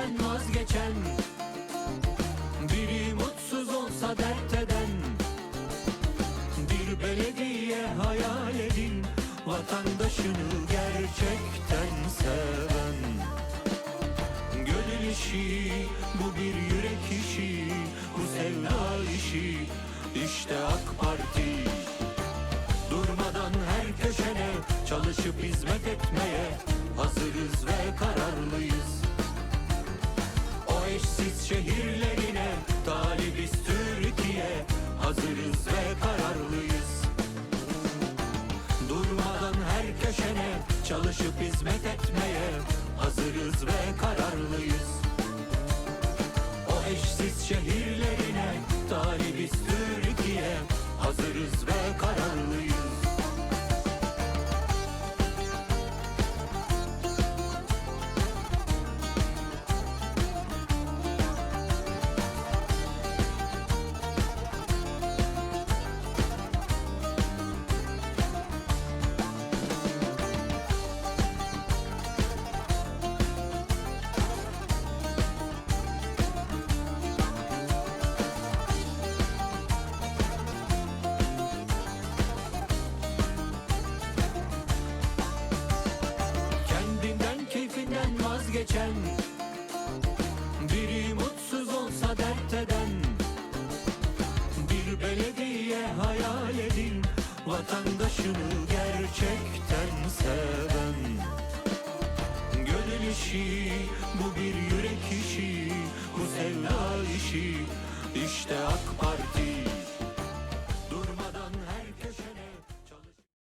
keyfinden vazgeçen. Biri mutsuz olsa dert eden Bir belediye hayal edin. Vatandaşını gerçekten seven. Gönül işi bu bir yürek işi Bu sevda işi. İşte AK Parti. Durmadan her köşene çalışıp hizmet etmeye hazırız ve kararlıyız. Eşsiz şehirlerine talibiz Türkiye hazırız ve kararlıyız. Durmadan her köşene çalışıp hizmet etmeye hazırız ve kararlıyız. O eşsiz şehirlerine vazgeçen Biri mutsuz olsa dert eden Bir belediye hayal edin Vatandaşını gerçekten seven. Gönül işi